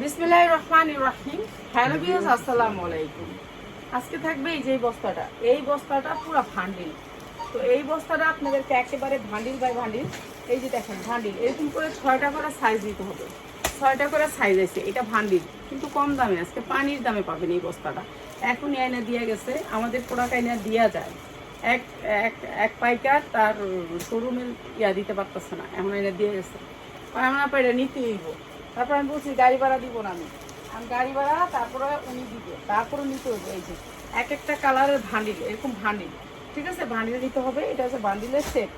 বিসমিল্লাহির রহমানির রহিম। হ্যালো আজকে থাকবে এই যে বস্তাটা। এই বস্তাটা পুরো ভান্ডিল। তো এই বস্তাটা আপনাদেরকে একেবারে ভান্ডিল বাই ভান্ডিল। এই যে দেখেন, ভান্ডিল। এরকম করে ছয়টা করে সাইজ দিতে হবে। ছয়টা করে সাইজ আছে, এটা ভান্ডিল। কিন্তু কম দামে, আজকে পানির দামে পাবেন এই বস্তাটা। এখনই এনে দিয়ে গেছে। আমাদের প্রোডাক্ট এনে দেওয়া যায়। এক এক এক পাইকার তার শোরুমের ইয়া দিতে পারতেছে না। এমন এনে দিয়ে গেছে। আমরা এটা নিতে হইব। তারপর আমি বলছি, গাড়ি ভাড়া দিব না আমি। আমি গাড়ি ভাড়া, তারপরে উনি দিব। তারপরে নিতে হবে, এই যে এক একটা কালারের ভান্ডিল, এরকম ভান্ডিল। ঠিক আছে? ভান্ডিল নিতে হবে, এটা হচ্ছে ভান্ডিলের সেট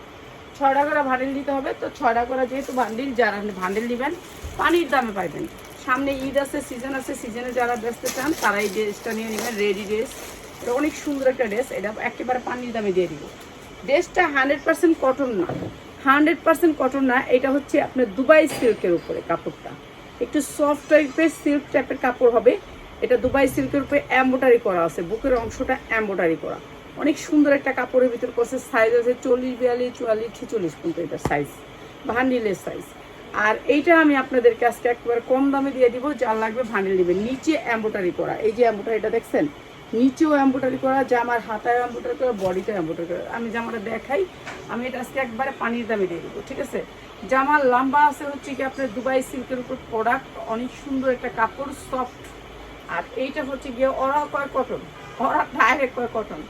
ছয়টা করে ভান্ডিল নিতে হবে, তো ছয়টা করে যেহেতু ভান্ডিল, যারা ভান্ডিল নেবেন, পানির দামে পাইবেন। সামনে ঈদ আছে সিজন আছে সিজনে যারা বেচতে চান, তারা এই ড্রেসটা নিয়ে নেবেন রেডি ড্রেস এটা অনেক সুন্দর একটা ড্রেস এটা একেবারে পানির দামে দিয়ে দিব। ড্রেসটা হান্ড্রেড পার্সেন্ট কটন না। হান্ড্রেড পার্সেন্ট কটন না, এটা হচ্ছে আপনার দুবাই সিল্কের উপরে কাপড়টা। একটু সফট টাইপের সিল্ক টাইপের কাপড় হবে। এটা দুবাই সিল্কের উপরে এম্বোটারি করা আছে, বুকের অংশটা এম্বোটারি করা। অনেক সুন্দর একটা কাপড়ের ভিতর করছে সাইজ আছে চল্লিশ, বিয়াল্লিশ, চুয়াল্লিশ, ছেচল্লিশ পর্যন্ত এটা সাইজ ভান্ডিলের সাইজ আর এইটা আমি আপনাদেরকে আজকে একেবারে কম দামে দিয়ে দিব, যার লাগবে ভান্ডিল নেবেন। নিচে এম্বোটারি করা। এই যে এম্বোটারিটা দেখছেন? নিচেও এম্বোটারি করা জামার হাতায় এম্বোটারি করা বডিতে এম্বোটারি করা। আমি জামাটা দেখাই, আমি এটা আজকে একবারে পানির দামে দিয়ে দেবো, ঠিক আছে? জামার লম্বা আছে হচ্ছে কি আপনার দুবাই সিল্কের উপর প্রোডাক্ট অনেক সুন্দর একটা কাপড় সফট আর এইটা হচ্ছে গিয়ে ওরা কয় কটন? ওরা ডাইরেক্ট কয় কটন?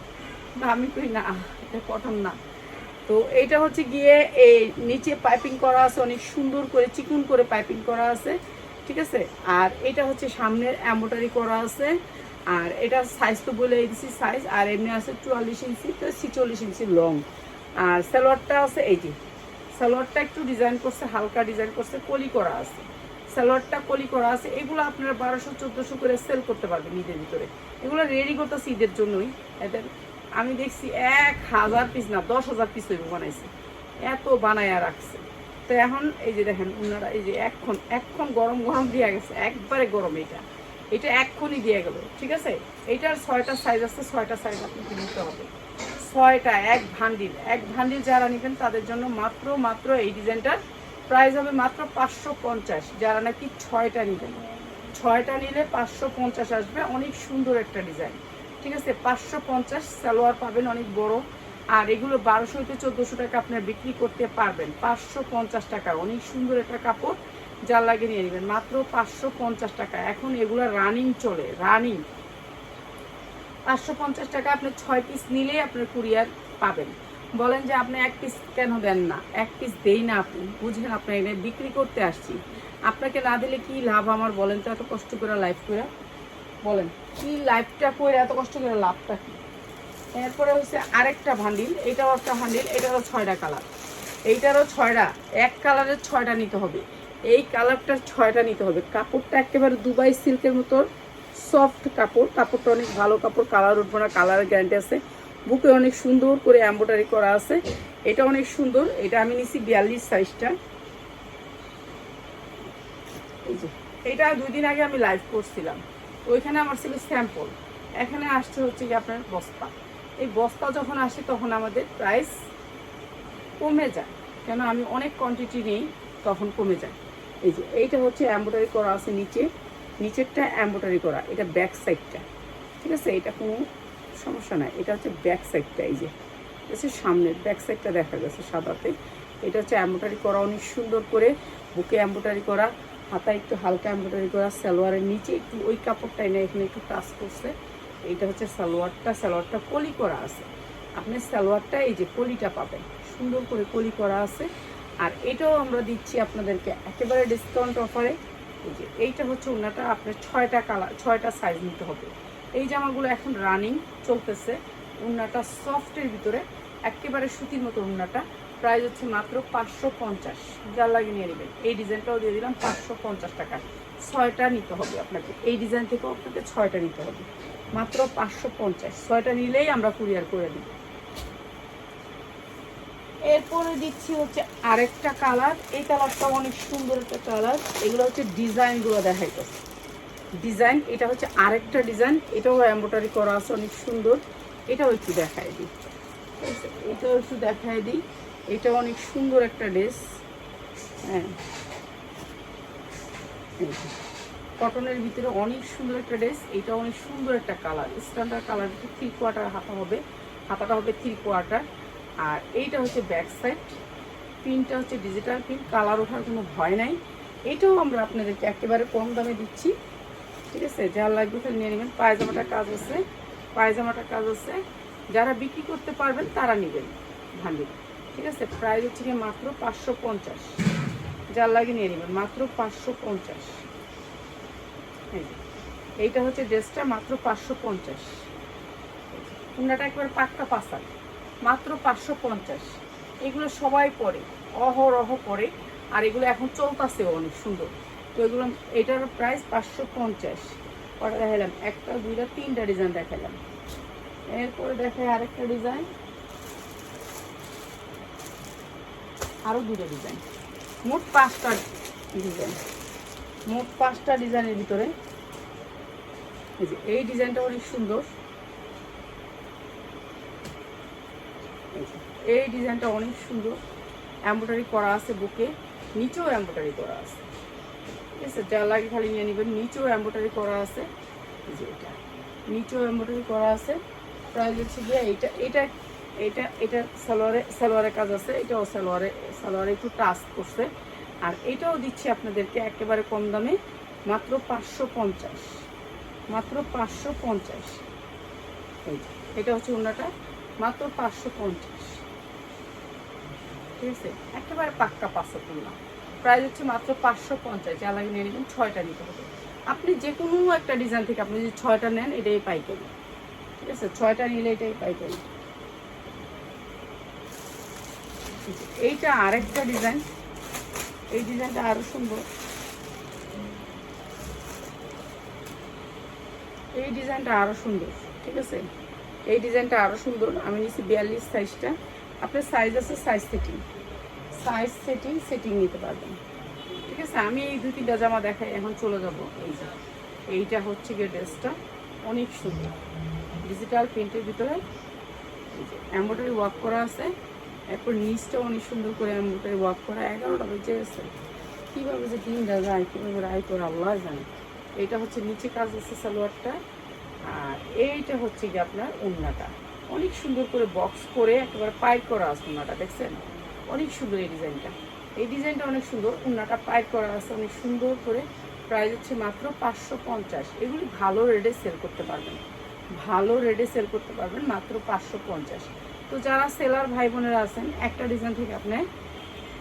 আমি কই না, এটা কটন না। তো এইটা হচ্ছে গিয়ে এই নিচে পাইপিং করা আছে, অনেক সুন্দর করে, চিকুন করে পাইপিং করা আছে, ঠিক আছে? আর এটা হচ্ছে সামনের এম্বোটারি করা আছে। আর এটা সাইজ তো বলে দিচ্ছি সাইজ আর এমনি আছে চুয়াল্লিশ ইঞ্চি, তো ছিচল্লিশ ইঞ্চি লং আর সালোয়ারটা আছে এই যে, সালোয়ারটা একটু ডিজাইন করছে, হালকা ডিজাইন করছে, কলি করা আছে। সালোয়ারটা কলি করা আছে, এগুলো আপনারা বারোশো, চোদ্দোশো করে সেল করতে পারবেন ঈদের ভিতরে। এগুলো রেডি করতেছে ঈদের জন্যই। এদের আমি দেখছি এক হাজার পিস না, দশ হাজার পিস হইব বানাইছে। এত বানায়া রাখছে। তো এখন এই যে দেখেন ওনারা এই যে এখন এখন গরম গরম দিয়ে গেছে, একবারে গরম এটা এটা এক্ষুনি দিয়ে গেল, ঠিক আছে? এইটার ছয়টা সাইজ আছে, ছয়টা সাইজ আপনাকে নিতে হবে। ছয়টা, এক ভান্ডিল। এক ভান্ডিল যারা নেবেন তাদের জন্য মাত্র মাত্র এই ডিজাইনটার প্রাইস হবে মাত্র পাঁচশো পঞ্চাশ। যারা নাকি ছয়টা নেবেন, ছয়টা নিলে পাঁচশো পঞ্চাশ আসবে। অনেক সুন্দর একটা ডিজাইন, ঠিক আছে? পাঁচশো পঞ্চাশ সালোয়ার পাবেন অনেক বড়। আর এগুলো বারোশো থেকে চোদ্দোশো টাকা আপনার বিক্রি করতে পারবেন। পাঁচশো পঞ্চাশ টাকা। অনেক সুন্দর একটা কাপড়। যার লাগে নিয়ে নেবেন। মাত্র পাঁচশো পঞ্চাশ টাকা। এখন এগুলো রানিং চলে রানিং পাঁচশো পঞ্চাশ টাকা আপনি ছয় পিস নিলেই আপনার কুরিয়ার পাবেন। বলেন যে আপনি এক পিস কেন দেন না? এক পিস দেই না আপনি। বুঝেন আপনার এনে বিক্রি করতে আসছি। আপনাকে না দিলে কি লাভ আমার? বলেন তো, এত কষ্ট করে লাইফ করে বলেন, কি লাইফটা করে এত কষ্ট করে লাভটা কি? এরপরে হচ্ছে আরেকটা ভান্ডিল এটাও একটা ভান্ডিল এটারও ছয়টা কালার এইটারও ছয়টা। এক কালারের ছয়টা নিতে হবে। এই কালারটার ছয়টা নিতে হবে। কাপড়টা একেবারে দুবাই সিল্কের মতো সফট কাপড়। কাপড়টা অনেক ভালো কাপড় কালার উঠবে না কালারের গ্যারান্টি আছে। বুকে অনেক সুন্দর করে এম্ব্রয়ডারি করা আছে। এটা অনেক সুন্দর। এটা আমি নিছি বিয়াল্লিশ সাইজটা এটা দুই দিন আগে আমি লাইভ করছিলাম। ওইখানে আমার ছিল স্যাম্পল এখানে আসছে হচ্ছে কি আপনার বস্তা। এই বস্তা যখন আসে তখন আমাদের প্রাইস কমে যায়। কেন? আমি অনেক কোয়ান্টিটি নিই, তখন কমে যায়। এই যে, এইটা হচ্ছে এম্ব্রয়ডারি করা আছে নিচে। নিচেরটা এম্ব্রয়ডারি করা, এটা ব্যাক সাইডটা ঠিক আছে? এটা কোনো সমস্যা নাই। এটা হচ্ছে ব্যাক সাইডটা এই যে। হচ্ছে সামনের ব্যাক সাইডটা দেখা গেছে সাদাতে। এটা হচ্ছে এম্ব্রয়ডারি করা, অনেক সুন্দর করে বুকে এম্ব্রয়ডারি করা, হাতায় একটু হালকা এম্ব্রয়ডারি করা, সালোয়ারের নিচে একটু ওই কাপড়টাই না, এখানে একটু টাচ করছে। এইটা হচ্ছে সালোয়ারটা সালোয়ারটা কলি করা আছে। আপনি সালোয়ারটা, এই যে কলিটা পাবেন। সুন্দর করে কলি করা আছে। আর এটাও আমরা দিচ্ছি আপনাদেরকে একেবারে ডিসকাউন্ট অফারে এই যে এইটা হচ্ছে ওনাটা, আপনার ছয়টা কালার ছয়টা সাইজ নিতে হবে। এই জামাগুলো এখন রানিং চলতেছে। উন্নাটা সফটের ভিতরে, একেবারে সুতির মতো উন্নাটা প্রাইস হচ্ছে মাত্র পাঁচশো পঞ্চাশ। যার লাগে নিয়ে নেবেন। এই ডিজাইনটাও দিয়ে দিলাম, পাঁচশো পঞ্চাশ টাকা। ছয়টা নিতে হবে আপনাকে। এই ডিজাইন থেকেও আপনাকে ছয়টা নিতে হবে। মাত্র পাঁচশো পঞ্চাশ। ছয়টা নিলেই আমরা কুরিয়ার করে দিই। এরপরে দিচ্ছি হচ্ছে আরেকটা কালার। এই কালারটা অনেক সুন্দর একটা কালার। এগুলো হচ্ছে ডিজাইনগুলো দেখাইতেছে। ডিজাইন এটা হচ্ছে আরেকটা ডিজাইন এটাও এম্ব্রয়ডারি করা আছে, অনেক সুন্দর। এটাও একটু দেখাই দিই। এটাও একটু দেখাই দিই। এটা অনেক সুন্দর একটা ড্রেস হ্যাঁ। কটনের ভিতরে অনেক সুন্দর একটা ড্রেস এটা অনেক সুন্দর একটা colour. Standard colour three quarter হাতা হবে। হাতাটা হবে থ্রি কোয়ার্টার আর এইটা হচ্ছে ব্যাক সাইড পিনটা হচ্ছে ডিজিটাল পিন কালার ওঠার কোনো ভয় নাই। এটাও আমরা আপনাদেরকে একেবারে কম দামে দিচ্ছি। ঠিক আছে? যার লাগবে তাহলে নিয়ে নেবেন। পায়জামাটা কাজ আছে পায়জামাটা কাজ আছে। যারা বিক্রি করতে পারবেন, তারা নেবেন ভান্ডিল ঠিক আছে? প্রাইস হচ্ছে গিয়ে মাত্র পাঁচশো পঞ্চাশ। যার লাগে নিয়ে নেবেন, মাত্র পাঁচশো পঞ্চাশ। এই এইটা হচ্ছে ড্রেসটা মাত্র পাঁচশো পঞ্চাশ। উন্নাটা একবার পাক্কা পাসার। মাত্র পাঁচশো পঞ্চাশ। এগুলো সবাই পরে, অহরহ পরে, আর এগুলো এখন চলতেছেও অনেক সুন্দর। তো এগুলো, এটার প্রাইস পাঁচশো পঞ্চাশ। কটা দেখালাম একটা, দুইটা, তিনটা ডিজাইন দেখালাম এরপরে দেখাই আরেকটা ডিজাইন আরও দুটো ডিজাইন মোট পাঁচটা ডিজাইন মোট পাঁচটা ডিজাইনের ভিতরে, এই ডিজাইনটা অনেক সুন্দর। এই ডিজাইনটা অনেক সুন্দর। এম্ব্রয়ডারি করা আছে বুকে, নিচেও এম্ব্রয়ডারি করা আছে। ঠিক আছে যা লাগে খালি নিয়ে নেবেন, নিচেও এম্ব্রয়ডারি করা আছে। যে এটা, নিচেও এম্ব্রয়ডারি করা আছে। প্রাইস হচ্ছে গিয়ে এইটা এটা এটা এটা সালোয়ারে সালোয়ারের কাজ আছে, এটাও সালোয়ারে সালোয়ারে একটু টাচ করছে। আর এটাও দিচ্ছি আপনাদেরকে একেবারে কম দামে, মাত্র পাঁচশো পঞ্চাশ। মাত্র পাঁচশো পঞ্চাশ। এটা হচ্ছে ওনাটা মাত্র পাঁচশো পঞ্চাশ। ঠিক আছে একেবারে পাক্কা পাঁচশো তুলনা প্রাইস হচ্ছে মাত্র পাঁচশো পঞ্চাশ যা লাগে নিয়ে নেবেন ছয়টা নিতে হবে। আপনি যে কোনো একটা ডিজাইন থেকে আপনি যদি ছয়টা নেন, এটাই পাইকারি। ঠিক আছে? ছয়টা নিলে এটাই পাইকারি। এইটা আরেকটা ডিজাইন। এই ডিজাইনটা আরও সুন্দর। এই ডিজাইনটা আরও সুন্দর, ঠিক আছে? এই ডিজাইনটা আরও সুন্দর। আমি নিচ্ছি বিয়াল্লিশ সাইজটা। আপনার সাইজ আছে size setting size setting setting নিতে পারবেন। ঠিক আছে? আমি এই দুই, তিনটা জামা দেখাই, এখন চলে যাব। এই এইটা হচ্ছে গিয়ে ড্রেসটা। অনেক সুন্দর। ডিজিটাল প্রিন্টের ভিতরে এম্ব্রয়ডারি ওয়ার্ক করা আছে। এরপর নিচটা অনেক সুন্দর করে এম্ব্রয়ডারি ওয়ার্ক করা। এগারোটা বেজে গেছে। কীভাবে যে দিনটা যায় কীভাবে রায় করে আল্লাহ জানে। এটা হচ্ছে নিচে কাজ আছে সালোয়ারটা। আর এইটা হচ্ছে গিয়ে আপনার ওড়নাটা। অনেক সুন্দর করে বক্স করে একেবারে পাইপ করা আছে ওড়নাটা দেখছেন? অনেক সুন্দর এই ডিজাইনটা। এই ডিজাইনটা অনেক সুন্দর ওড়নাটা পাইপ করা আছে, অনেক সুন্দর করে। প্রাইস হচ্ছে মাত্র পাঁচশো পঞ্চাশ। এগুলি ভালো রেটে সেল করতে পারবেন। ভালো রেটে সেল করতে পারবেন মাত্র পাঁচশো পঞ্চাশ। তো যারা সেলার ভাই বোনেরা আছেন, একটা ডিজাইন থেকে আপনি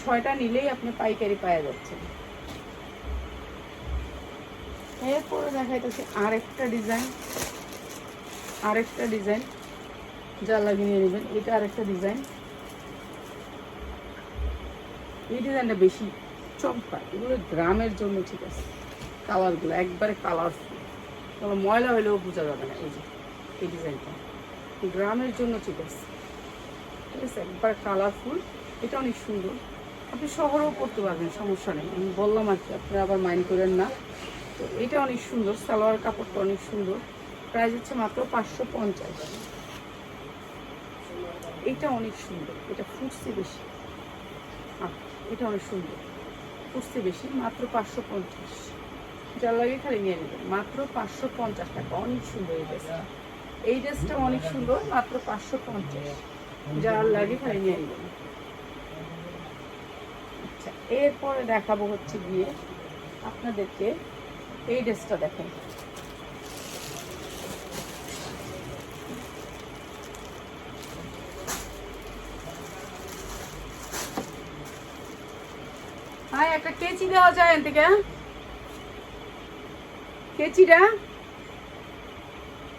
ছয়টা নিলেই আপনি পাইকারি পাওয়া যাচ্ছে। এরপরে দেখাইতেছে আরেকটা ডিজাইন আরেকটা ডিজাইন যা লাগিয়ে নিয়ে নেবেন। এটা আরেকটা ডিজাইন এই ডিজাইনটা বেশি চমকা এগুলো গ্রামের জন্য ঠিক আছে। কালারগুলো একবারে কালারফুল কোনো ময়লা হলেও বোঝা যাবে না এই যে, এই ডিজাইনটা গ্রামের জন্য ঠিক আছে। ঠিক আছে, একবার কালারফুল এটা অনেক সুন্দর। আপনি শহরেও করতে পারবেন, সমস্যা নেই। আমি বললাম আর কি আপনারা আবার মাইন্ড করেন না। তো এটা অনেক সুন্দর। সালোয়ার কাপড়টা অনেক সুন্দর। প্রাইস হচ্ছে মাত্র পাঁচশো পঞ্চাশ। এটা অনেক সুন্দর। এটা ফুটছে বেশি। এটা অনেক সুন্দর। ফুটছে বেশি, মাত্র পাঁচশো পঞ্চাশ। যার লাগে খালি নিয়ে নেবেন। মাত্র পাঁচশো পঞ্চাশ টাকা। অনেক সুন্দর এই ড্রেসটা। এই ড্রেসটা অনেক সুন্দর, মাত্র পাঁচশো পঞ্চাশ। যার লাগে খালি নিয়ে নেবেন। আচ্ছা এরপরে দেখাবো হচ্ছে গিয়ে আপনাদেরকে এই ড্রেসটা দেখেন। হাই একটা কেচি দেওয়া যায় এন থেকে কেচিটা?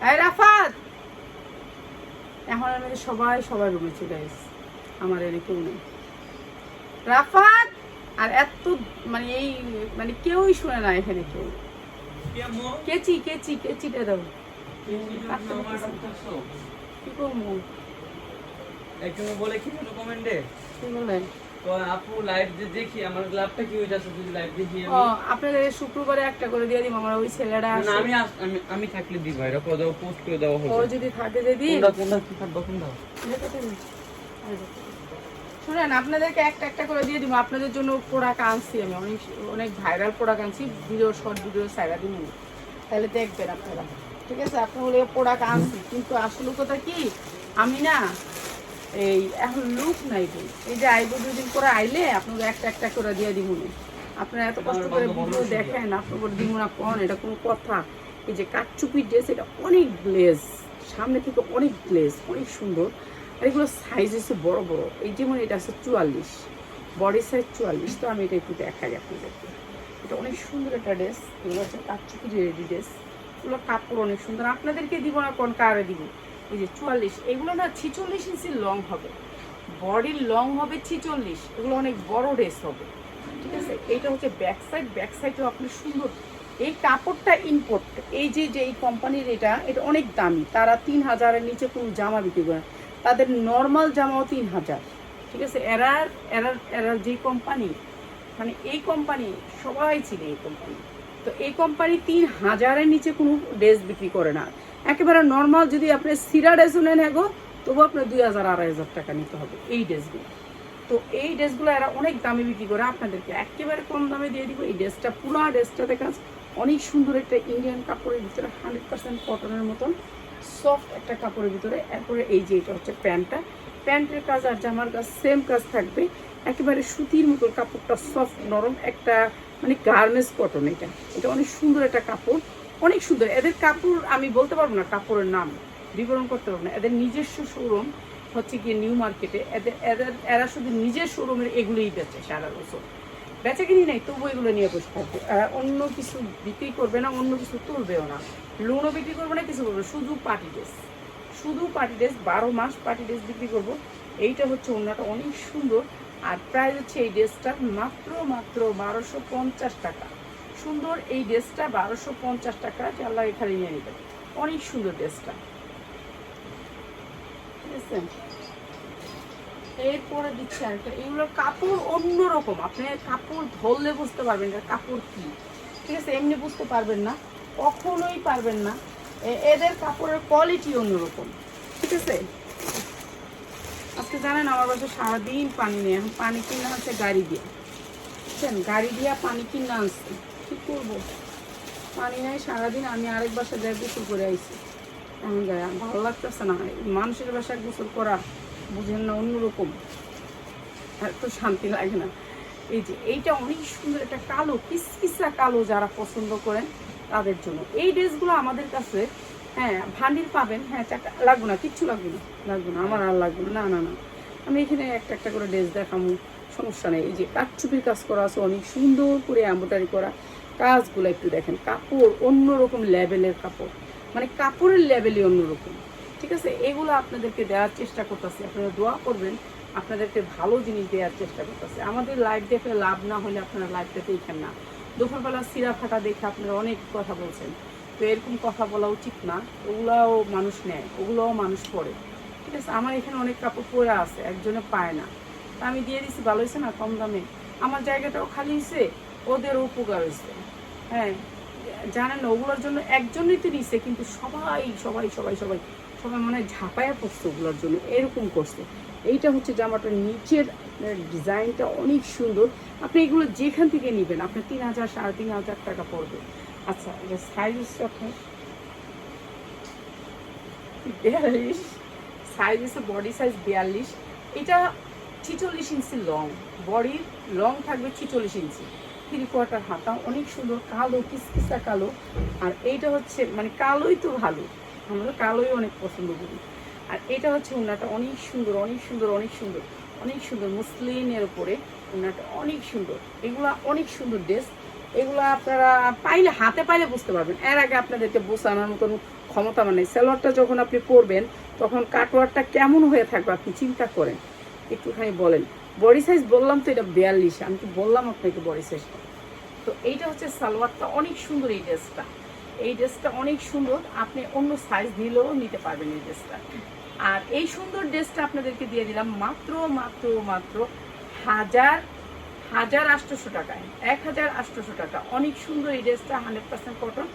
এই রাফাত! এখন আমাদের সবাই রুমে চলে এসেছে। আমার এনে কেউ নেই। রাফাত! আর এত মানে এই মানে কেউই শুনে না এখানে কেউ। কেচি কেচি কেচিটা দাও। কি করব? বলে কি কমেন্টে? কি বলে আপু লাইভ যে দেখি আমার লাভটা কি হইতাছে যদি লাইভ দেখি ও আপনাদের শুক্রবারে একটা করে দিয়ে দিব আমার ওই ছেলেটা না, আমি আমি আমি থাকলে দিব এটা করে দাও পোস্ট করে দেওয়া ও যদি থাকে যদি কোনটা কোনটা কি থাকবে কোনটা? দেখাতে দিন। এই দেখো। শুনেন আপনাদেরকে একটা একটা করে দিয়ে দিব। আপনাদের জন্য প্রোডাক্ট আনছি আমি। অনেক অনেক ভাইরাল প্রোডাক্ট আনছি। ভিডিও শর্ট ভিডিও দিব। তাহলে দেখবেন আপনারা। ঠিক আছে? আপনার হলে প্রোডাক্ট আনছি। কিন্তু আসলে কথা কি? আমি না এই, এখন লুক নাই তো। এই যে আইবো দুদিন করে আইলে আপনাকে একটা একটা করে দিয়ে দিব আপনারা এত কষ্ট করে ভিডিও দেখেন, আপনাকে দিব না কোন, এটা কোনো কথা। এই যে কাঠচুপির ড্রেস, এটা অনেক গ্লেজ সামনে থেকে অনেক গ্লেজ অনেক সুন্দর। আর এগুলো সাইজ হচ্ছে বড় বড়। এই যেমন এটা আছে চুয়াল্লিশ। বডি সাইজ চুয়াল্লিশ। তো আমি এটা একটু দেখাই আপনাদেরকে। এটা অনেক সুন্দর একটা ড্রেস এগুলো হচ্ছে কাঠচুপির রেডি ড্রেস এগুলো কাপড় অনেক সুন্দর। আপনাদেরকে দিব না কোন, কারে দিব? এই যে চুয়াল্লিশ, এগুলো না ছিচল্লিশ ইঞ্চি লং হবে। বডির লং হবে ছিচল্লিশ, এগুলো অনেক বড় ড্রেস হবে। ঠিক আছে? এইটা হচ্ছে ব্যাক সাইড ব্যাক সাইডও আপনি সুন্দর। এই কাপড়টা ইম্পোর্ট এই যে যে এই কোম্পানির এটা এটা অনেক দামি। তারা তিন হাজারের নিচে কোনো জামা বিক্রি করে। তাদের নর্মাল জামাও তিন হাজার। ঠিক আছে? এরার এরার এরার যে কোম্পানি মানে এই কোম্পানি সবাই চিনে এই কোম্পানি তো এই কোম্পানি তিন হাজারের নিচে কোনো ড্রেস বিক্রি করে না। একেবারে নর্মাল যদি আপনি সিরা ড্রেসও নেন এগো তবু আপনার দুই হাজার, আড়াই হাজার টাকা নিতে হবে এই ড্রেসগুলো। তো এই ড্রেসগুলো এরা অনেক দামে বিক্রি করে, আপনাদেরকে একেবারে কম দামে দিয়ে দিব। এই ড্রেসটা, পুরো ড্রেসটা দেখা অনেক সুন্দর একটা ইন্ডিয়ান কাপড়ের ভিতরে হান্ড্রেড পার্সেন্ট কটনের মতন সফট একটা কাপড়ের ভিতরে। এরপরে এই যে এটা হচ্ছে প্যান্টটা। প্যান্টের কাজ আর জামার কাজ সেম কাজ থাকবে। একেবারে সুতির মতো কাপড়টা সফট নরম একটা মানে গার্মেন্টস কটন এটা। এটা অনেক সুন্দর একটা কাপড়। অনেক সুন্দর। এদের কাপড়, আমি বলতে পারব না কাপড়ের নাম, বিবরণ করতে পারব না। এদের নিজস্ব শোরুম হচ্ছে গিয়ে নিউ মার্কেটে এদের এদের, এরা শুধু নিজের শোরুমের এগুলোই বেচে সারা বছর। বেচা কিনি নাই তবু এগুলো নিয়ে বসে থাকবে। অন্য কিছু বিক্রি করবে না, অন্য কিছু তুলবেও না। লোনও বিক্রি করবে না, কিছু করবে শুধু পার্টি ড্রেস শুধু পার্টি ড্রেস বারো মাস পার্টি ড্রেস বিক্রি করব। এইটা হচ্ছে অন্যটা অনেক সুন্দর। আর প্রাইস হচ্ছে এই ড্রেসটা মাত্র মাত্র বারোশো পঞ্চাশ টাকা। সুন্দর এই ড্রেসটা বারোশো পঞ্চাশ টাকা আল্লাহ এখানে নিয়ে নেবেন। অনেক সুন্দর ড্রেসটা। ঠিক আছে এরপরে দিচ্ছি আরেকটা। এগুলোর কাপড় অন্যরকম। আপনি কাপড় ধরলে বুঝতে পারবেন এটা কাপড় কি। ঠিক আছে, এমনি বুঝতে পারবেন না, কখনোই পারবেন না। এদের কাপড়ের কোয়ালিটি অন্যরকম। ঠিক আছে? আজকে জানেন আমার বাসায় সারাদিন পানি নেই। এখন পানি কিনে হচ্ছে গাড়ি দিয়ে। বুঝছেন? গাড়ি দিয়ে পানি কিনে আনছে। কি করব? পানি নাই, সারাদিন আমি আরেক বাসা যাই গোসল করে আইছি। এখন গায়ে ভালো লাগতেছে না। মানুষের বাসায় গোসল করা বুঝেন না, অন্যরকম। এত শান্তি লাগে না। এই যে, এইটা অনেক সুন্দর একটা কালো কিসকিসা কালো যারা পছন্দ করেন তাদের জন্য। এই ড্রেসগুলো আমাদের কাছে হ্যাঁ ভান্ডিল পাবেন। হ্যাঁ চারটা, লাগবে না, কিচ্ছু লাগবে না। লাগবে না, আমার আর লাগবে না। না না আমি এখানে একটা একটা করে ড্রেস দেখাবো সমস্যা নেই। এই যে, কাঠচুপির কাজ করা আছে, অনেক সুন্দর করে এম্বোটারি করা। কাজগুলো একটু দেখেন, কাপড় অন্যরকম লেভেলের কাপড় মানে কাপড়ের লেভেলই অন্যরকম, ঠিক আছে? এগুলো আপনাদেরকে দেওয়ার চেষ্টা করতেছি, আপনারা দোয়া করবেন, আপনাদেরকে ভালো জিনিস দেওয়ার চেষ্টা করতেছে। আমাদের লাইভ দেখে লাভ না হলে আপনারা লাইভটা দেখেন না। দুপুরবেলা সিরা ফাটা দেখে আপনারা অনেক কথা বলছেন, তো এরকম কথা বলা উচিত না, ওগুলাও মানুষ নেয়, ওগুলোও মানুষ পড়ে ঠিক আছে? আমার এখানে অনেক কাপড় পরে আছে, একজনে পায় না, তা আমি দিয়ে দিছি, ভালো হয়েছে না? কম দামে। আমার জায়গাটাও খালি হয়েছে ওদের উপকার হয়েছে। হ্যাঁ জানেন না, ওগুলোর জন্য একজনই তো নিছে, কিন্তু সবাই সবাই সবাই সবাই সবাই মানে ঝাঁপায়া পড়ছে ওগুলোর জন্য, এরকম করছে। এইটা হচ্ছে জামাটার নিচের ডিজাইনটা অনেক সুন্দর। আপনি এগুলো যেখান থেকে নেবেন, আপনার তিন হাজার, সাড়ে তিন হাজার টাকা পড়বে। আচ্ছা এটা সাইজ হচ্ছে আপনার? বিয়াল্লিশ। সাইজ হচ্ছে বডি সাইজ বিয়াল্লিশ। এটা ছিচল্লিশ ইঞ্চি লং বডির লং থাকবে ছিচল্লিশ ইঞ্চি থ্রি কোয়ার্টার হাতা অনেক সুন্দর কালো, কিসকিসা কালো। আর এইটা হচ্ছে মানে কালোই তো ভালো। আমরা কালোই অনেক পছন্দ করি। আর এটা হচ্ছে ওনাটা অনেক সুন্দর অনেক সুন্দর অনেক সুন্দর। অনেক সুন্দর মুসলিনের উপরে ওনাটা অনেক সুন্দর। এগুলা অনেক সুন্দর ড্রেস। এগুলো আপনারা পাইলে, হাতে পাইলে বুঝতে পারবেন। এর আগে আপনাদেরকে বোঝানোর মতন ক্ষমতা মানে সেলোয়ারটা যখন আপনি পরবেন, তখন কাটওয়ারটা কেমন হয়ে থাকবে আপনি চিন্তা করেন। একটুখানি বলেন। বডি সাইজ বললাম তো এটা বিয়াল্লিশ, আমি তো বললাম আপনাকে বডি সাইজটা তো এইটা হচ্ছে সালোয়ারটা, অনেক সুন্দর এই ড্রেসটা। এই ড্রেসটা অনেক সুন্দর, আপনি অন্য সাইজ দিলেও নিতে পারবেন এই ড্রেসটা। আর এই সুন্দর ড্রেসটা আপনাদেরকে দিয়ে দিলাম মাত্র মাত্র মাত্র হাজার হাজার আটশোশো টাকায়, এক হাজার আটশোশো টাকা। অনেক সুন্দর এই ড্রেসটা, হান্ড্রেড পার্সেন্ট কটন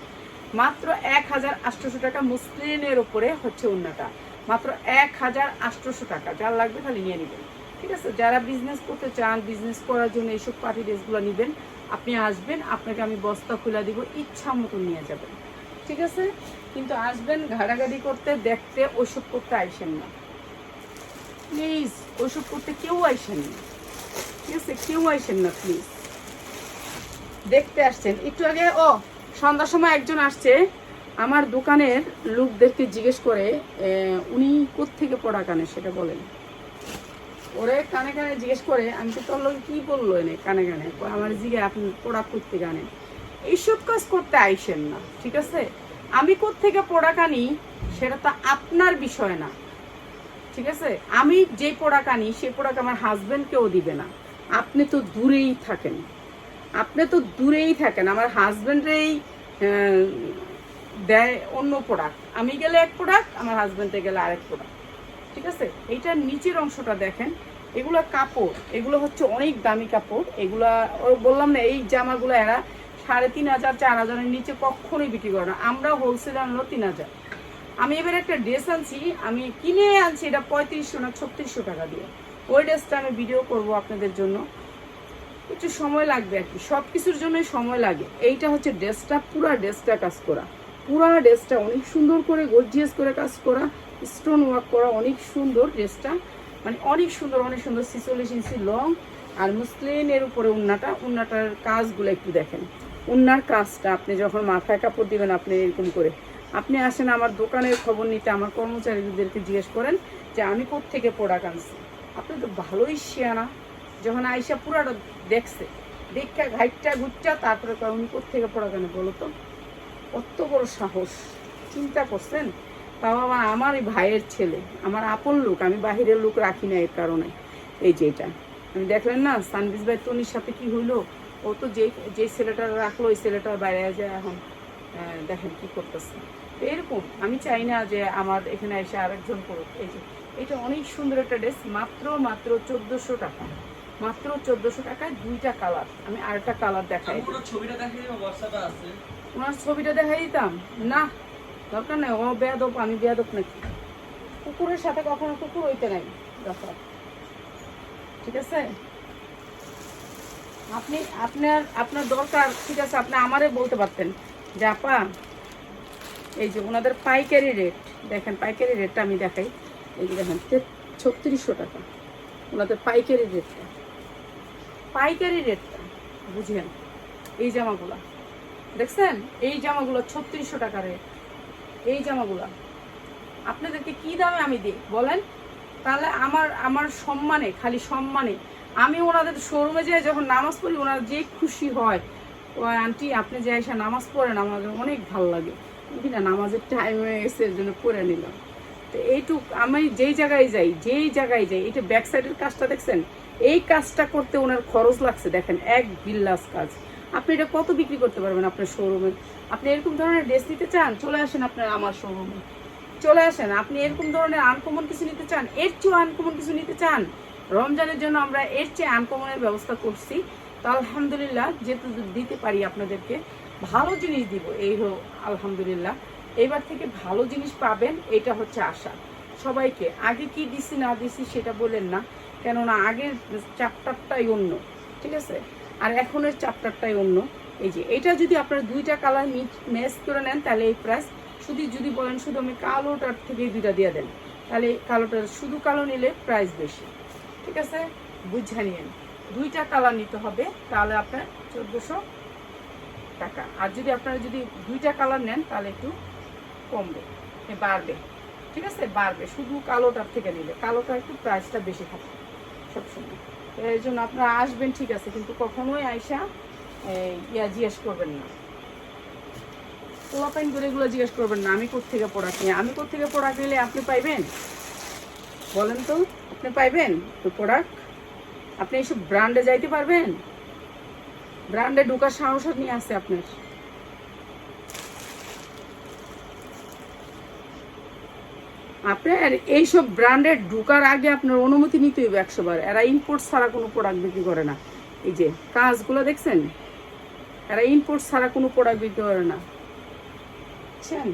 মাত্র এক হাজার আটশোশো টাকা মুসলিনের ওপরে হচ্ছে অন্যটা মাত্র এক হাজার আটশোশো টাকা, যার লাগবে খালি নিয়ে নেবেন। ঠিক আছে? যারা বিজনেস করতে চান বিজনেস করার জন্য এইসব পার্টি ড্রেসগুলো নেবেন, আপনি আসবেন, আপনাকে আমি বস্তা খুলে দিব, ইচ্ছা মতো নিয়ে যাবেন। ঠিক আছে? কিন্তু আসবেন ঘাড়াঘাড়ি করতে, দেখতে ওইসব করতে আইসেন না। প্লিজ ওইসব করতে কেউ আইসেন না। ঠিক আছে? কেউ আইসেন না প্লিজ দেখতে আসছেন। একটু আগে, ও, সন্ধ্যার সময় একজন আসছে, আমার দোকানের লোকদেরকে জিজ্ঞেস করে উনি কোত্থেকে পড়া কানে সেটা বলেন। ওরে কানে কানে জিজ্ঞেস করে, আমি তো তোর কি বলল এনে কানে কানে? আমার জিগে আপনি পড়া করতে গানে এইসব কাজ করতে আইসেন না, ঠিক আছে? আমি কোত্থেকে পড়া কানি সেটা তো আপনার বিষয় না, ঠিক আছে? আমি যে পোড়াক আনি সেই পোড়াক আমার হাজবেন্ডকেও দিবে না। আপনি তো দূরেই থাকেন। আপনি তো দূরেই থাকেন। আমার হাজবেন্ডেই দেয় অন্য প্রোডাক্ট আমি গেলে এক প্রোডাক্ট আমার হাজবেন্ডে গেলে আরেক প্রোডাক্ট ঠিক আছে? এইটার নিচের অংশটা দেখেন। এগুলো কাপড়, এগুলো হচ্ছে অনেক দামি কাপড়। এগুলা বললাম না, এই জামাগুলো এরা সাড়ে তিন হাজার, চার হাজারের নিচে কখনোই বিক্রি করে না। আমরা হোলসেল আনলো তিন হাজার। আমি এবার একটা ড্রেস আনছি, আমি কিনে আনছি, এটা পঁয়ত্রিশশো না ছত্রিশশো টাকা দিয়ে। ওই ড্রেসটা আমি ভিডিও করব আপনাদের জন্য। একটু সময় লাগবে আর কি সব কিছুর জন্যই সময় লাগে। এইটা হচ্ছে ড্রেসটা পুরা ড্রেসটা কাজ করা। পুরা ড্রেসটা অনেক সুন্দর করে গর্জিয়াস করে কাজ করা স্টোন ওয়ার্ক করা অনেক সুন্দর ড্রেসটা মানে অনেক সুন্দর অনেক সুন্দর ছিচল্লিশ ইঞ্চি লং আর মুসলিনের উপরে উন্নাটা, উন্নাটার কাজগুলো একটু দেখেন। উন্নার কাজটা, আপনি যখন মাথায় কাপড় দিবেন, আপনি এরকম করে। আপনি আসেন আমার দোকানের খবর নিতে, আমার কর্মচারীদেরকে জিজ্ঞেস করেন যে, আমি থেকে প্রোডাক্ট আনছি? আপনি তো ভালোই শিয়ানা যখন আইসা পুরাটা দেখছে, দেখা ঘাইটটা ঘুরটা, তারপরে উনি থেকে প্রোডাক্ট আনে বলো তো? কত বড় সাহস। চিন্তা করছেন? তাও আবার আমার ভাইয়ের ছেলে আমার আপন লোক আমি বাহিরের লোক রাখি না এর কারণে। এই যে এটা। আমি দেখলেন না সানবিজ ভাই তনির সাথে কি হইল? ও তো যে যে ছেলেটা রাখল ওই ছেলেটা বাইরে যায় এখন। দেখেন কি করতেছে। এরকম আমি চাই না যে আমার এখানে এসে আরেকজন করুক। এই যে এটা অনেক সুন্দর একটা ড্রেস মাত্র মাত্র চোদ্দোশো টাকা। মাত্র চোদ্দোশো টাকায় দুইটা কালার। আমি আরেকটা কালার দেখাই ছবিটা দেখাই ওনার ছবিটা দেখাই দিতাম। না দরকার নেই ও বেয়া বেয়াদব, আমি বেয়া বেয়াদব নাকি? কুকুরের সাথে কখনো কুকুর হইতে নাই, দরকার। ঠিক আছে? আপনি, আপনার আপনার দরকার, ঠিক আছে, আপনি আমারে বলতে পারতেন যে, আপা, এই যে ওনাদের পাইকারি রেট, দেখেন পাইকারি রেটটা আমি দেখাই। এই যে দেখেন ছত্রিশশো টাকা। ওনাদের পাইকারি রেটটা। পাইকারি রেটটা, বুঝেন, এই জামাগুলা। দেখছেন? এই জামাগুলো ছত্রিশশো টাকা রেট। এই জামাগুলো। আপনাদেরকে কি দামে আমি দিই? বলেন। তাহলে আমার আমার সম্মানে, খালি সম্মানে, আমি ওনাদের শোরুমে যাই যখন নামাজ পড়ি, ওনারা যে খুশি হয়, ও আন্টি, আপনি যে এসে নামাজ পড়েন, আমার অনেক ভালো লাগে। কি না, নামাজের টাইম হয়ে গেছে এর জন্য পড়ে নিলাম। তো এইটুক, আমি যেই জায়গায় যাই, যেই জায়গায় যাই, এটা ব্যাক সাইডের কাজটা দেখছেন? এই কাজটা করতে ওনার খরচ লাগছে, দেখেন, এক বিল্লাস কাজ। আপনি এটা কত বিক্রি করতে পারবেন আপনার শোরুমে আপনি এরকম ধরনের ড্রেস নিতে চান, চলে আসেন আপনার আমার শোরুমে চলে আসেন, আপনি এরকম ধরনের আনকমন কিছু নিতে চান, এর চেয়েও আনকমন কিছু নিতে চান, রমজানের জন্য আমরা এর চেয়ে আনকমনের ব্যবস্থা করছি। তো আলহামদুলিল্লাহ, যেহেতু দিতে পারি আপনাদেরকে, ভালো জিনিস দিব, এই হো আলহামদুলিল্লাহ। এবার থেকে ভালো জিনিস পাবেন, এটা হচ্ছে আশা। সবাইকে আগে কি দিছি না দিছি সেটা বলেন না, কেননা আগের চ্যাপ্টারটাই অন্য, ঠিক আছে? আর এখনের চ্যাপ্টারটাই অন্য। এই যে, এটা যদি আপনারা দুইটা কালার ম্যাচ করে নেন, তাহলে এই প্রাইস, শুধু যদি বলেন শুধু আমি কালোটার থেকে দুইটা দিয়ে দেন, তাহলে কালোটার শুধু কালো নিলে প্রাইস বেশি। ঠিক আছে? বুঝা নিয়েন। দুইটা কালার নিতে হবে, তাহলে আপনার চোদ্দোশো টাকা। আর যদি আপনারা যদি দুইটা কালার নেন, তাহলে একটু কমবে বাড়বে। ঠিক আছে? বাড়বে, শুধু কালোটার থেকে নিলে। কালোটা একটু প্রাইসটা বেশি থাকে সবসময়। এই জন্য আপনারা আসবেন, ঠিক আছে, কিন্তু কখনোই আইসা ইয়া জিজ্ঞেস করবেন না। পোলাপাইন করে এগুলো জিজ্ঞেস করবেন না, আমি কোথেকে নিয়ে আমি কোথেকে প্রোডাক্ট নিলে আপনি পাইবেন? বলেন তো, আপনি পাইবেন? তো প্রোডাক্ট আপনি এইসব ব্র্যান্ডে যাইতে পারবেন? ব্র্যান্ডে ঢোকার সাহস নিয়ে আসছে আপনার। আপনার এইসব ব্র্যান্ডের ঢোকার আগে আপনার অনুমতি নিতে হবে একশো বার এরা ইম্পোর্ট ছাড়া কোনো প্রোডাক্ট বিক্রি করে না। এই যে কাজগুলো দেখছেন? এরা ইম্পোর্ট ছাড়া কোনো প্রোডাক্ট বিক্রি করে না। বুঝছেন?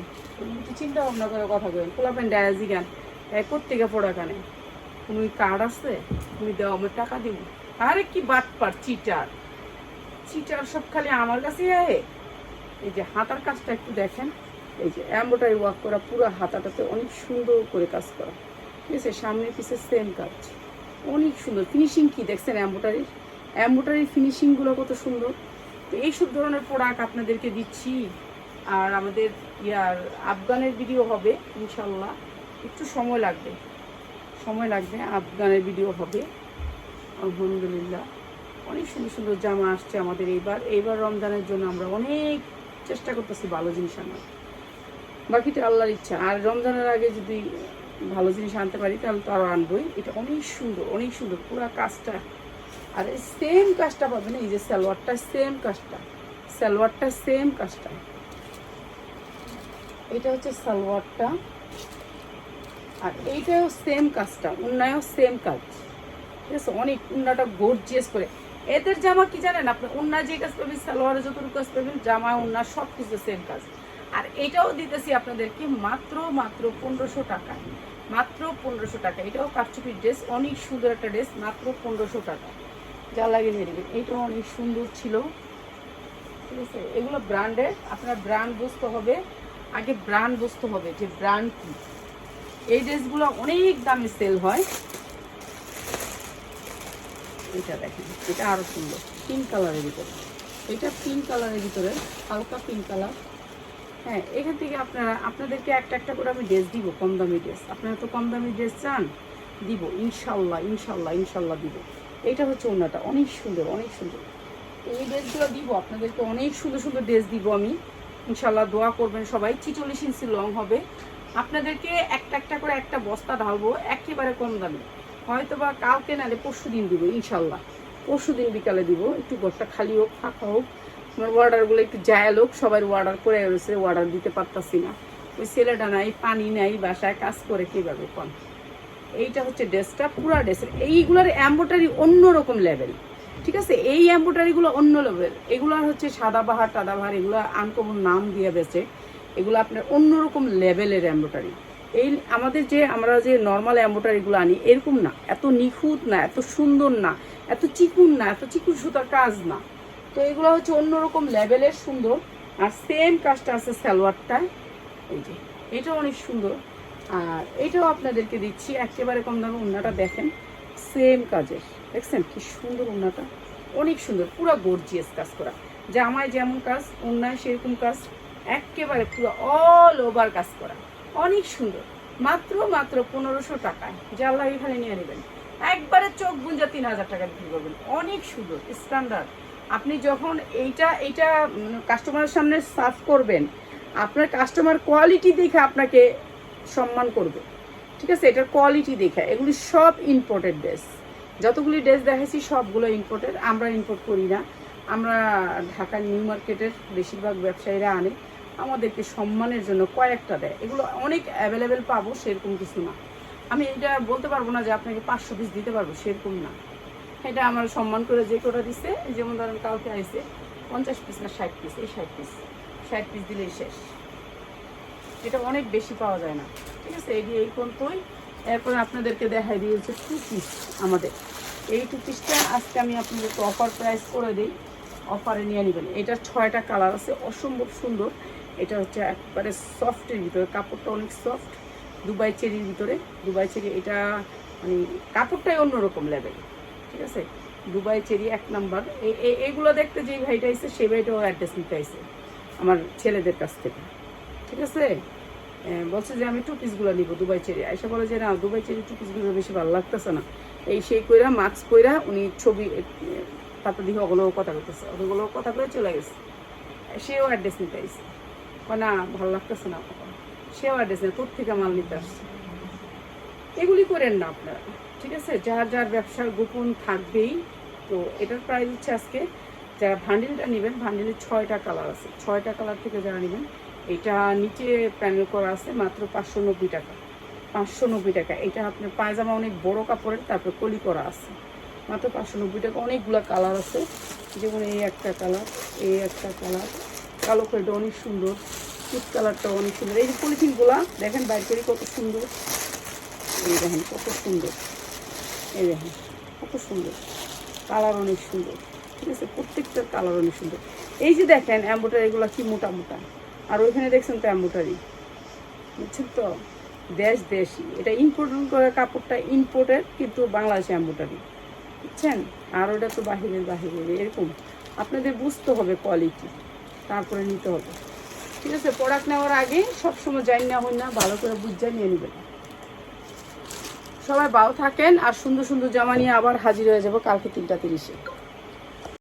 চিন্তা ভাবনা করে কথা বলেন। পোলাপেন ডায়াজি গান কোথেকে প্রোডাক্ট আনে? তুমি কার্ড আছে? তুমি দাও, আমার টাকা দিব। আরে কি বাট পার চিটার চিটার সব খালি আমার কাছেই আয়ে এই যে হাতার কাজটা একটু দেখেন। এই যে এম্বোটারি ওয়ার্ক করা পুরো হাতাটাতে অনেক সুন্দর করে কাজ করা। ঠিক আছে? সামনে পিছে সেম কাজ। অনেক সুন্দর। ফিনিশিং কি দেখছেন এম্বোটারির এম্বোটারির ফিনিশিংগুলো কত সুন্দর। তো এইসব ধরনের প্রোডাক্ট আপনাদেরকে দিচ্ছি। আর আমাদের ইয়ার আফগানের ভিডিও হবে ইনশাল্লাহ একটু সময় লাগবে। সময় লাগবে, আফগানের ভিডিও হবে। আলহামদুলিল্লাহ। অনেক সুন্দর সুন্দর জামা আসছে আমাদের এইবার। এইবার রমজানের জন্য আমরা অনেক চেষ্টা করতেছি ভালো জিনিস আনার। বাকিটা আল্লাহর ইচ্ছা। আর রমজানের আগে যদি ভালো জিনিস আনতে পারি, তাহলে তো আরও আনবই। এটা অনেক সুন্দর অনেক সুন্দর। পুরো কাজটা। আর সেম কাজটা পাবেন, এই যে সালোয়ারটা সেম কাজটা। সালোয়ারটা সেম কাজটা। এটা হচ্ছে সালোয়ারটা। আর এইটাও সেম কাজটা, উন্নায়ও সেম কাজ। ঠিক আছে? অনেক উন্নাটা গর্জিয়াস করে। এদের জামা কি জানেন আপনি? উন্না যে কাজ পাবেন, সালোয়ারে যতটুকু কাজ পাবেন, জামা, উন্না সব কিছু সেম কাজ। আর এটাও দিতেছি আপনাদেরকে মাত্র মাত্র পনেরোশো টাকা। মাত্র পনেরোশো টাকা। এটাও কাপচুপির ড্রেস, অনেক সুন্দর একটা ড্রেস, মাত্র পনেরোশো টাকা। যা লাগে নিয়ে নেবেন। এটাও অনেক সুন্দর ছিল। ঠিক আছে? এগুলো ব্র্যান্ডের। আপনার ব্র্যান্ড বুঝতে হবে। আগে ব্র্যান্ড বুঝতে হবে যে ব্র্যান্ড কি। এই ড্রেসগুলো অনেক দামে সেল হয়। এটা দেখেন, এটা আরও সুন্দর। পিঙ্ক কালারের ভিতরে। এটা পিঙ্ক কালারের ভিতরে, হালকা পিঙ্ক কালার। হ্যাঁ এখান থেকে আপনারা, আপনাদেরকে একটা একটা করে আমি ড্রেস দিব, কম দামি ড্রেস আপনারা তো কম দামি ড্রেস চান? দিব ইনশাল্লাহ ইনশাল্লাহ ইনশাল্লাহ দিব। এটা হচ্ছে ওনাটা, অনেক সুন্দর অনেক সুন্দর। এই ড্রেসগুলো দিব, আপনাদেরকে অনেক সুন্দর সুন্দর ড্রেস দিব আমি। ইনশাল্লাহ দোয়া করবেন সবাই, ছিচল্লিশ ইঞ্চি লং হবে। আপনাদেরকে একটা একটা করে একটা বস্তা ঢালবো, একেবারে কম দামে। হয়তো বা কালকে নালে পরশু দিন দিব ইনশাল্লাহ পরশু দিন বিকালে দিব, একটু ঘরটা খালি হোক, ফাঁকা হোক। আমার অর্ডারগুলো একটু যায় লোক সবাই অর্ডার করে রয়েছে অর্ডার দিতে পারতাছি না। ওই ছেলেটা নাই, পানি নাই, বাসায় কাজ করে কীভাবে কম এইটা হচ্ছে ড্রেসটা, পুরা ড্রেসের, এইগুলোর অ্যাম্বোটারি অন্যরকম লেভেল ঠিক আছে? এই অ্যাম্বোটারিগুলো অন্য লেভেল এগুলো হচ্ছে সাদা বাহার সাদাবাহার টাদাবাহার এগুলো আনকমন নাম দিয়ে বেছে এগুলো আপনার অন্যরকম লেভেলের অ্যাম্বোটারি এই আমাদের যে, আমরা যে নর্মাল অ্যাম্বোটারিগুলো আনি, এরকম না। এত নিখুঁত না, এত সুন্দর না, এত চিকুন না, এত চিকুন সুতার কাজ না। তো এগুলো হচ্ছে অন্যরকম লেভেলের সুন্দর। আর সেম কাজটা আছে সালোয়ারটায় এই যে এটা অনেক সুন্দর। আর এটাও আপনাদেরকে দিচ্ছি, একেবারে কম দামে উন্নাটা দেখেন সেম কাজের। দেখছেন কি সুন্দর উন্নাটা অনেক সুন্দর, পুরো গর্জিয়াস কাজ করা। জামায় যেমন কাজ উন্নায় সেরকম কাজ, একেবারে পুরো অল ওভার কাজ করা। অনেক সুন্দর। মাত্র মাত্র পনেরোশো টাকায়। আল্লাহ এখানে নিয়ে নেবেন। একবারে চোখ গুঞ্জা তিন হাজার টাকা বিক্রি করবেন। অনেক সুন্দর স্ট্যান্ডার্ড আপনি যখন এইটা এইটা কাস্টমারের সামনে সার্ভ করবেন, আপনার কাস্টমার কোয়ালিটি দেখে আপনাকে সম্মান করবে। ঠিক আছে? এটার কোয়ালিটি দেখে। এগুলি সব ইম্পোর্টেড ড্রেস যতগুলি ড্রেস দেখাইছি, সবগুলো ইম্পোর্টেড আমরা ইম্পোর্ট করি না। আমরা ঢাকা নিউ মার্কেটের বেশিরভাগ ব্যবসায়ীরা আনে। আমাদেরকে সম্মানের জন্য কয়েকটা দেয়। এগুলো অনেক অ্যাভেলেবেল পাবো, সেরকম কিছু না। আমি এটা বলতে পারব না যে আপনাকে পাঁচশো পিস দিতে পারব, সেরকম না। এটা আমার সম্মান করে যে কোটা দিছে যেমন ধরেন কাউকে আইসে পঞ্চাশ পিস না ষাট পিস এই ষাট পিস ষাট পিস দিলেই শেষ। এটা অনেক বেশি পাওয়া যায় না, ঠিক আছে? এই এই পর্যন্তই এরপরে আপনাদেরকে দেখাই দিয়েছে টু পিস আমাদের। এই টু পিসটা আজকে আমি আপনাদেরকে অফার প্রাইস করে দিই অফারে নিয়ে নেবেন। এটার ছয়টা কালার আছে, অসম্ভব সুন্দর। এটা হচ্ছে একবারে সফটের ভিতরে, কাপড়টা অনেক সফট দুবাই চেরির ভিতরে। দুবাই চেরি, এটা মানে কাপড়টাই অন্যরকম লেভেল ঠিক আছে? দুবাই, চেরি এক নাম্বার। এইগুলো দেখতে যেই ভাইটা আইসে সেই ভাইটাও অ্যাড্রেস নিতে আইসে আমার ছেলেদের কাছ থেকে। ঠিক আছে? বলছে যে আমি টু পিসগুলো নিব দুবাই, চেরি। আইসা বলে যে না, দুবাই, চেরি টু পিসগুলো বেশি ভালো লাগতেছে না। এই সেই কইরা মাস্ক কইরা উনি ছবি তাতে দিকে ওগুলো কথা করতেছে ওগুলো কথা করে চলে গেছে। সেও অ্যাড্রেস নিতে আইসে না, ভালো লাগতেছে না। সেও অ্যাড্রেস নেই তোর থেকে মাল নিতে আসছে। এগুলি করেন না আপনারা। ঠিক আছে? যার যার ব্যবসার গোপন থাকবেই। তো এটার প্রাইস হচ্ছে আজকে, যারা ভান্ডিলটা নেবেন ভান্ডিলের ছয়টা কালার আছে। ছয়টা কালার থেকে যারা নেবেন, এটা নিচে প্যানেল করা আছে মাত্র পাঁচশো নব্বই টাকা। পাঁচশো নব্বই টাকা। এটা আপনার পায়জামা অনেক বড় কাপড়ের, তারপর কলি করা আছে। মাত্র পাঁচশো নব্বই টাকা। অনেকগুলো কালার আছে। যেমন এই একটা কালার এই একটা কালার কালো কলিটা অনেক সুন্দর। পিট কালারটা অনেক সুন্দর। এই পলিথিনগুলা দেখেন বাইর করি কত সুন্দর। এই দেখেন কত সুন্দর। এই দেখেন, কত সুন্দর। কালার অনেক সুন্দর। ঠিক আছে প্রত্যেকটার কালার অনেক সুন্দর। এই যে দেখেন অ্যাম্বোটারি এগুলো কি মোটা মোটা। আর ওইখানে দেখছেন তো অ্যাম্বোটারি বুঝছেন তো? দেশ দেশি। এটা ইম্পোর্ট করে কাপড়টা ইম্পোর্টেড কিন্তু বাংলাদেশে অ্যাম্বোটারি বুঝছেন? আর ওটা তো বাহিরের বাহিরের, এরকম। আপনাদের বুঝতে হবে কোয়ালিটি তারপরে নিতে হবে। ঠিক আছে প্রোডাক্ট নেওয়ার আগে সবসময় জানি না হই না, ভালো করে বুঝে নিয়ে নেবেন। সবাই ভালো থাকেন আর সুন্দর সুন্দর জামা নিয়ে আবার হাজির হয়ে যাব কালকে তিনটা তিরিশে।